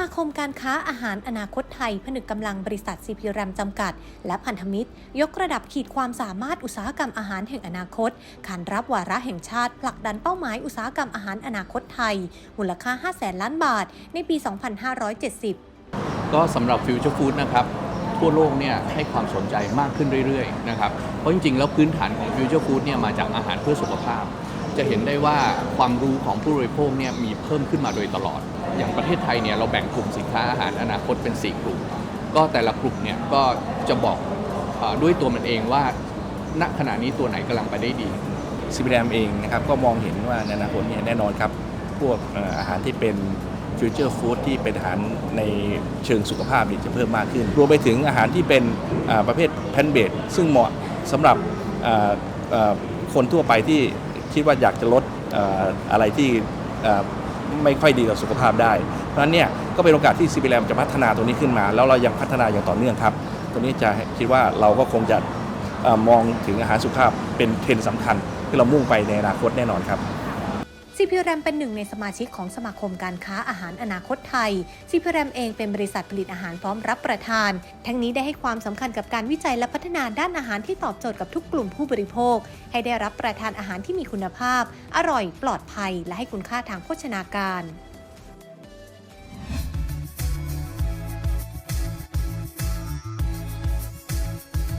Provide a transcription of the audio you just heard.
มาคมการค้าอาหารอนาคตไทย ผนึกกำลังบริษัทซีพีแรมจำกัด และพันธมิตร ยกระดับขีดความสามารถอุตสาหกรรมอาหารแห่งอนาคตขานรับวาระแห่งชาติผลักดันเป้าหมายอุตสาหกรรมอาหารอนาคตไทย มูลค่า5แสนล้านบาท ในปี 2570 ก็สำหรับฟิวเจอร์ฟู้ดนะครับทั่วโลกเนี่ยให้ความสนใจมากขึ้นเรื่อยๆนะครับ เพราะจริงๆ แล้วพื้นฐานของฟิวเจอร์ฟู้ดเนี่ยมาจากอาหารเพื่อสุขภาพ จะเห็นได้ว่าความรู้ของผู้บริโภคเนี่ยมีเพิ่มขึ้นมาโดยตลอด อย่างประเทศไทยเนี่ยเราแบ่งกลุ่มสินค้าอาหารอนาคตเป็น 4 กลุ่ม ก็แต่ละกลุ่มเนี่ยก็จะบอกอด้วยตัวมันเองว่าณขณะนี้ตัวไหนกำลังไปได้ดีซีบีแรมเองนะครับก็มองเห็นว่าในอนาคตเนี่ยแน่นอนครับ พวกอาหารที่เป็นฟิวเจอร์ฟู้ดที่เป็นอาหารในเชิงสุขภาพเนี่ยจะเพิ่มมากขึ้น รวมไปถึงอาหารที่เป็นประเภทแพนเบดซึ่งเหมาะสำหรับคนทั่วไปที่ คิดว่าอยากจะลดอะไรที่ไม่ค่อยดีต่อสุขภาพได้ เพราะนั้นเนี่ยก็เป็นโอกาสที่ซีบีแรมจะพัฒนาตัวนี้ขึ้นมา แล้วเรายังพัฒนาอย่างต่อเนื่องครับ ตัวนี้จะคิดว่าเราก็คงจะมองถึงอาหารสุขภาพเป็นเทรนด์สำคัญที่เรามุ่งไปในอนาคตแน่นอนครับ ซีพีแรมเป็นหนึ่งในสมาชิกของสมาคมการค้าอาหารอนาคตไทยซีพีแรมเองเป็นบริษัทผลิตอาหารพร้อมรับประทาน ทั้งนี้ได้ให้ความสำคัญกับการวิจัยและพัฒนาด้านอาหารที่ตอบโจทย์กับทุกกลุ่มผู้บริโภค ให้ได้รับประทานอาหารที่มีคุณภาพ อร่อย ปลอดภัย และให้คุณค่าทางโภชนาการ